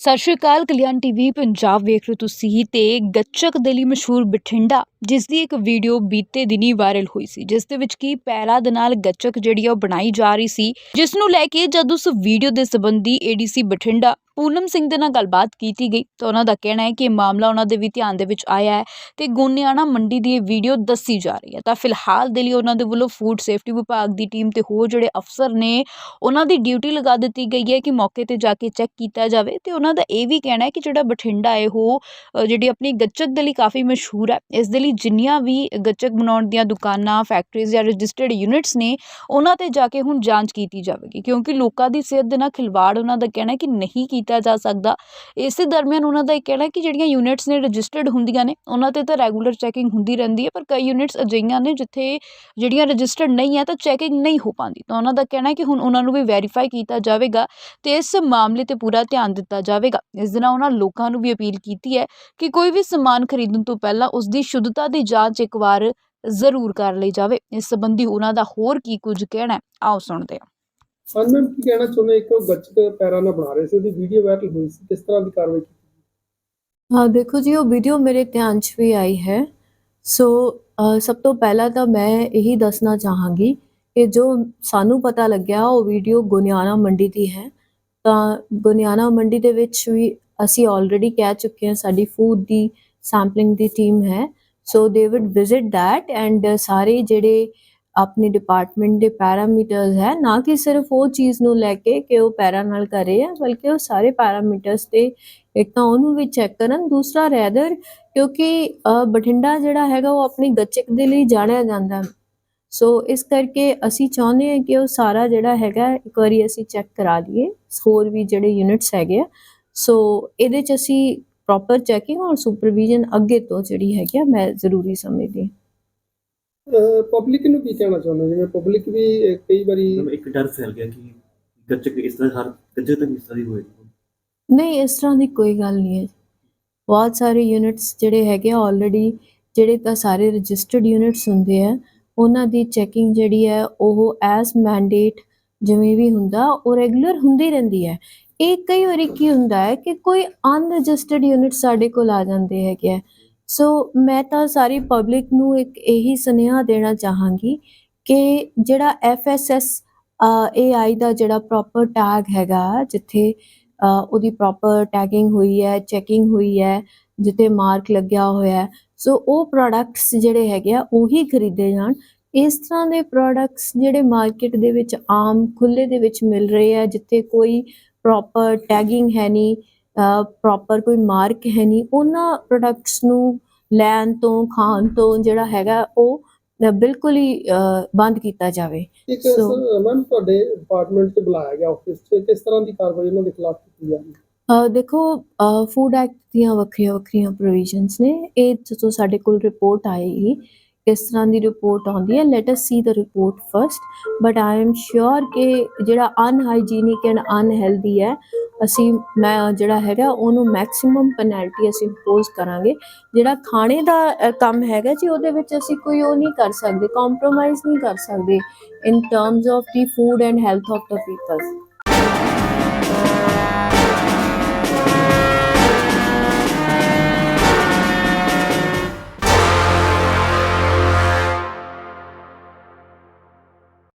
ਸਤਿ ਸ਼੍ਰੀ ਅਕਾਲ, ਕਲਿਆਣ ਟੀਵੀ, ਪੰਜਾਬ ਵੇਖ ਰਹੇ ਹੋ ਤੁਸੀਂ ਤੇ ਗੱਚਕ ਦੇ ਲਈ ਮਸ਼ਹੂਰ ਬਠਿੰਡਾ, ਜਿਸ ਦੀ ਇੱਕ ਵੀਡੀਓ ਬੀਤੇ ਦਿਨੀ ਵਾਇਰਲ ਹੋਈ ਸੀ, ਜਿਸ ਦੇ ਵਿੱਚ ਕੀ ਪੈਰਾ ਦੇ ਨਾਲ ਗੱਚਕ ਜਿਹੜੀ ਆ ਉਹ ਬਣਾਈ ਜਾ ਰਹੀ ਸੀ, ਜਿਸ ਨੂੰ ਲੈ ਕੇ ਜਦ ਉਸ ਵੀਡੀਓ ਦੇ ਸੰਬੰਧੀ ਏਡੀਸੀ ਬਠਿੰਡਾ ਪੂਨਮ ਸਿੰਘ ਦੇ ਨਾਲ ਗੱਲਬਾਤ ਕੀਤੀ ਗਈ ਤਾਂ ਉਹਨਾਂ ਦਾ ਕਹਿਣਾ ਹੈ ਕਿ ਇਹ ਮਾਮਲਾ ਉਹਨਾਂ ਦੇ ਵੀ ਧਿਆਨ ਦੇ ਵਿੱਚ ਆਇਆ ਹੈ ਤੇ ਗੋਨਿਆਣਾ ਮੰਡੀ ਦੀ ਇਹ ਵੀਡੀਓ ਦੱਸੀ ਜਾ ਰਹੀ ਹੈ। ਤਾਂ ਫਿਲਹਾਲ ਦੇ ਲਈ ਉਹਨਾਂ ਦੇ ਵੱਲੋਂ ਫੂਡ ਸੇਫਟੀ ਵਿਭਾਗ ਦੀ ਟੀਮ ਤੇ ਹੋਰ ਜਿਹੜੇ ਅਫਸਰ ਨੇ, ਉਹਨਾਂ ਦੀ ਡਿਊਟੀ ਲਗਾ ਦਿੱਤੀ ਗਈ ਹੈ ਕਿ ਮੌਕੇ ਤੇ ਜਾ ਕੇ ਚੈੱਕ ਕੀਤਾ ਜਾਵੇ ਤੇ ਉਹਨਾਂ ਦਾ ਇਹ ਵੀ ਕਹਿਣਾ ਹੈ ਕਿ ਜਿਹੜਾ ਬਠਿੰਡਾ ਹੈ ਉਹ ਜਿਹੜੀ ਆਪਣੀ ਗੱਚਕ ਦੇ ਲਈ ਕਾਫੀ ਮਸ਼ਹੂਰ ਹੈ। ਇਸ ਦੇ ਲਈ ਜਿੰਨੀਆਂ ਵੀ ਗੱਚਕ ਬਣਾਉਣ ਦੀਆਂ ਦੁਕਾਨਾਂ ਫੈਕਟਰੀਜ਼ ਜਾਂ ਰਜਿਸਟਰਡ ਯੂਨਿਟਸ ਨੇ, ਉਹਨਾਂ ਤੇ ਜਾ ਕੇ ਹੁਣ ਜਾਂਚ ਕੀਤੀ ਜਾਵੇਗੀ ਕਿਉਂਕਿ ਲੋਕਾਂ ਦੀ ਸਿਹਤ ਦੇ ਨਾਲ ਖਿਲਵਾੜ ਉਹਨਾਂ ਦਾ ਕਹਿਣਾ ਹੈ ਕਿ ਨਹੀਂ ਕੀਤਾ ਕੀਤਾ ਜਾ ਸਕਦਾ। ਇਸੇ ਦਰਮਿਆਨ ਉਹਨਾਂ ਦਾ ਇਹ ਕਹਿਣਾ ਕਿ ਜਿਹੜੀਆਂ ਯੂਨਿਟਸ ਨੇ ਰਜਿਸਟਰਡ ਹੁੰਦੀਆਂ ਨੇ, ਉਹਨਾਂ ਤੇ ਤਾਂ ਰੈਗੂਲਰ ਚੈਕਿੰਗ ਹੁੰਦੀ ਰਹਿੰਦੀ ਹੈ, ਪਰ ਕਈ ਯੂਨਿਟਸ ਅਜਿਹੀਆਂ ਨੇ ਜਿੱਥੇ ਜਿਹੜੀਆਂ ਰਜਿਸਟਰਡ ਨਹੀਂ ਹੈ ਤਾਂ ਚੈਕਿੰਗ ਨਹੀਂ ਹੋ ਪਾਉਂਦੀ। ਤਾਂ ਉਹਨਾਂ ਦਾ ਕਹਿਣਾ ਹੈ ਕਿ ਹੁਣ ਉਹਨਾਂ ਨੂੰ ਵੀ ਵੈਰੀਫਾਈ ਕੀਤਾ ਜਾਵੇਗਾ ਤੇ ਇਸ ਮਾਮਲੇ ਤੇ ਪੂਰਾ ਧਿਆਨ ਦਿੱਤਾ ਜਾਵੇਗਾ। ਇਸ ਦੇ ਨਾਲ ਉਹਨਾਂ ਲੋਕਾਂ ਨੂੰ ਵੀ ਅਪੀਲ ਕੀਤੀ ਹੈ ਕਿ ਕੋਈ ਵੀ ਸਮਾਨ ਖਰੀਦਣ ਤੋਂ ਪਹਿਲਾਂ ਉਸ ਦੀ ਸ਼ੁੱਧਤਾ ਦੀ ਜਾਂਚ ਇੱਕ ਵਾਰ ਜ਼ਰੂਰ ਕਰ ਲਈ ਜਾਵੇ। ਇਸ ਸੰਬੰਧੀ ਉਹਨਾਂ ਦਾ ਹੋਰ ਕੀ ਕੁਝ ਕਹਿਣਾ ਆਓ ਸੁਣਦੇ ਹਾਂ। ਹਾਂਜੀ ਕੀ ਕਹਿਣਾ ਚਾਹੁੰਦੇ ਇੱਕ ਗੱਚਕ ਪੈਰਾਂ ਨਾਲ ਬਣਾ ਰਹੇ ਸੀ, ਉਹਦੀ ਵੀਡੀਓ ਵਾਇਰਲ ਹੋਈ ਸੀ, ਕਿਸ ਤਰ੍ਹਾਂ ਦੀ ਕਾਰਵਾਈ ਕੀਤੀ? ਹਾਂ, ਦੇਖੋ ਜੀ, ਉਹ ਵੀਡੀਓ ਮੇਰੇ ਧਿਆਨ 'ਚ ਵੀ ਆਈ ਹੈ। ਸੋ ਸਭ ਤੋਂ ਪਹਿਲਾਂ ਤਾਂ ਮੈਂ ਇਹੀ ਦੱਸਣਾ ਚਾਹਾਂਗੀ ਕਿ ਜੋ ਸਾਨੂੰ ਪਤਾ ਲੱਗਿਆ, ਉਹ ਵੀਡੀਓ ਗੁਨਿਆਣਾ ਮੰਡੀ ਦੀ ਹੈ। ਤਾਂ ਗੁਨਿਆਣਾ ਮੰਡੀ ਦੇ ਵਿੱਚ ਵੀ ਅਸੀਂ ਆਲਰੇਡੀ ਕਹਿ ਚੁੱਕੇ ਹਾਂ, ਸਾਡੀ ਫੂਡ ਦੀ ਸੈਂਪਲਿੰਗ ਦੀ ਟੀਮ ਹੈ। ਸੋ ਦੇ ਵੁੱਡ ਵਿਜ਼ਿਟ ਥੈਟ ਐਂਡ ਸਾਰੇ ਜਿਹੜੇ ਆਪਣੇ ਡਿਪਾਰਟਮੈਂਟ ਦੇ ਪੈਰਾਮੀਟਰਸ ਹੈ, ਨਾ ਕਿ ਸਿਰਫ ਉਹ ਚੀਜ਼ ਨੂੰ ਲੈ ਕੇ ਕਿ ਉਹ ਪੈਰਾ ਨਾਲ ਕਰ ਰਹੇ ਆ, ਬਲਕਿ ਉਹ ਸਾਰੇ ਪੈਰਾਮੀਟਰਸ ਤੇ ਇੱਕ ਤਾਂ ਉਹਨੂੰ ਵੀ ਚੈੱਕ ਕਰਨ, ਦੂਸਰਾ ਰੈਦਰ ਕਿਉਂਕਿ ਬਠਿੰਡਾ ਜਿਹੜਾ ਹੈਗਾ ਉਹ ਆਪਣੀ ਗੱਚਕ ਦੇ ਲਈ ਜਾਣਿਆ ਜਾਂਦਾ। ਸੋ ਇਸ ਕਰਕੇ ਅਸੀਂ ਚਾਹੁੰਦੇ ਹਾਂ ਕਿ ਉਹ ਸਾਰਾ ਜਿਹੜਾ ਹੈਗਾ, ਇੱਕ ਵਾਰੀ ਅਸੀਂ ਚੈੱਕ ਕਰਾ ਲਈਏ, ਹੋਰ ਵੀ ਜਿਹੜੇ ਯੂਨਿਟਸ ਹੈਗੇ ਆ। ਸੋ ਇਹਦੇ ਚ ਅਸੀਂ ਪ੍ਰੋਪਰ ਚੈਕਿੰਗ ਔਰ ਸੁਪਰਵੀਜ਼ਨ ਅੱਗੇ ਤੋਂ ਜਿਹੜੀ ਹੈਗੀ ਆ, ਮੈਂ ਜ਼ਰੂਰੀ ਸਮਝਦੀ ਹਾਂ। ਪਬਲਿਕ ਨੂੰ ਕੀ ਕਹਿਣਾ ਚਾਹੁੰਦੇ ਜਿਵੇਂ ਪਬਲਿਕ ਵੀ ਅਹ, ਕਈ ਵਾਰੀ ਮਤਲਬ ਇੱਕ ਡਰ ਫੈਲ ਗਿਆ ਕਿ ਗੱਚਕ ਇਸ ਤਰ੍ਹਾਂ ਹਰ ਗੱਜੇ ਤੱਕ ਇਸ ਤਰ੍ਹਾਂ ਦੀ ਹੋਏਗੀ ਨਹੀਂ ਇਸ ਤਰ੍ਹਾਂ ਦੀ ਕੋਈ ਗੱਲ ਨਹੀਂ ਹੈ। ਬਹੁਤ ਸਾਰੇ ਯੂਨਿਟਸ ਜਿਹੜੇ ਹੈਗੇ ਆ ਆਲਰੇਡੀ ਜਿਹੜੇ ਤਾਂ ਸਾਰੇ ਰਜਿਸਟਰਡ ਯੂਨਿਟਸ ਹੁੰਦੇ ਆ ਉਹਨਾਂ ਦੀ ਚੈਕਿੰਗ ਜਿਹੜੀ ਹੈ ਉਹ ਐਸ ਮੈਂਡੇਟ ਜਿਵੇਂ ਵੀ ਹੁੰਦਾ ਉਹ ਰੈਗੂਲਰ ਹੁੰਦੀ ਰਹਿੰਦੀ ਹੈ। ਇਹ ਕਈ ਵਾਰੀ ਕੀ ਹੁੰਦਾ ਹੈ ਕਿ ਕੋਈ ਅਨਰਜਿਸਟਰਡ ਯੂਨਿਟ ਸਾਡੇ ਕੋਲ ਆ ਜਾਂਦੇ ਹੈਗੇ ਆ। ਸੋ ਮੈਂ ਤਾਂ ਸਾਰੀ ਪਬਲਿਕ ਨੂੰ ਇੱਕ ਇਹੀ ਸੁਨੇਹਾ ਦੇਣਾ ਚਾਹਾਂਗੀ ਕਿ ਜਿਹੜਾ ਐਫਐਸਐਸ ਏਆਈ ਦਾ ਜਿਹੜਾ ਪ੍ਰੋਪਰ ਟੈਗ ਹੈਗਾ, ਜਿੱਥੇ ਉਹਦੀ ਪ੍ਰੋਪਰ ਟੈਗਿੰਗ ਹੋਈ ਹੈ ਚੈਕਿੰਗ ਹੋਈ ਹੈ ਜਿੱਤੇ ਮਾਰਕ ਲੱਗਿਆ ਹੋਇਆ ਸੋ ਉਹ ਪ੍ਰੋਡਕਟਸ ਜਿਹੜੇ ਹੈਗੇ ਆ, ਉਹੀ ਖਰੀਦੇ ਜਾਣ। ਇਸ ਤਰ੍ਹਾਂ ਦੇ ਪ੍ਰੋਡਕਟਸ ਜਿਹੜੇ ਮਾਰਕੀਟ ਦੇ ਵਿੱਚ ਆਮ ਖੁੱਲੇ ਦੇ ਵਿੱਚ ਮਿਲ ਰਹੇ ਆ, ਜਿੱਥੇ ਕੋਈ ਪ੍ਰੋਪਰ ਟੈਗਿੰਗ ਹੈ ਨਹੀਂ ਪ੍ਰੋਪਰ ਕੋਈ ਮਾਰਕ ਹੈ ਨਹੀਂ ਉਹਨਾਂ ਪ੍ਰੋਡਕਟਸ ਨੂੰ ਲੈਣ ਤੋਂ ਖਾਣ ਤੋਂ ਜਿਹੜਾ ਹੈਗਾ ਉਹ ਬਿਲਕੁਲ ਹੀ ਬੰਦ ਕੀਤਾ ਜਾਵੇ। So- ਮੈਮ ਤੁਹਾਡੇ ਡਿਪਾਰਟਮੈਂਟ 'ਚ ਬੁਲਾਇਆ ਗਿਆ ਆਫਿਸ 'ਚ ਕਿਸ ਤਰ੍ਹਾਂ ਦੀ ਕਾਰਵਾਈ ਉਹਨਾਂ ਦੇ ਖਿਲਾਫ ਕੀਤੀ ਜਾ ਰਹੀ ਹੈ? ਅ, ਦੇਖੋ ਫੂਡ ਐਕਟ ਦੀਆਂ ਵੱਖਰੀਆਂ ਵੱਖਰੀਆਂ ਪ੍ਰੋਵੀਜ਼ਨਸ ਨੇ। ਇਹ ਜਦੋਂ ਸਾਡੇ ਕੋਲ ਰਿਪੋਰਟ ਆਏਗੀ ਕਿਸ ਤਰ੍ਹਾਂ ਦੀ ਰਿਪੋਰਟ ਆਉਂਦੀ ਹੈ let us see the report first but I am sure ਕਿ ਜਿਹੜਾ ਅਨਹਾਈਜੀਨਿਕ ਐਂਡ ਅਨਹੈਲਦੀ ਹੈ ਅਸੀਂ, ਮੈਂ ਜਿਹੜਾ ਹੈਗਾ, ਉਹਨੂੰ ਮੈਕਸਿਮਮ ਪੈਨਲਟੀ ਅਸੀਂ ਇੰਪੋਜ਼ ਕਰਾਂਗੇ। ਜਿਹੜਾ ਖਾਣੇ ਦਾ ਕੰਮ ਹੈਗਾ ਜੀ, ਉਹਦੇ ਵਿੱਚ ਅਸੀਂ ਕੋਈ ਉਹ ਨਹੀਂ ਕਰ ਸਕਦੇ ਕੰਪਰੋਮਾਈਜ਼ ਨਹੀਂ ਕਰ ਸਕਦੇ in terms of the food and health of the people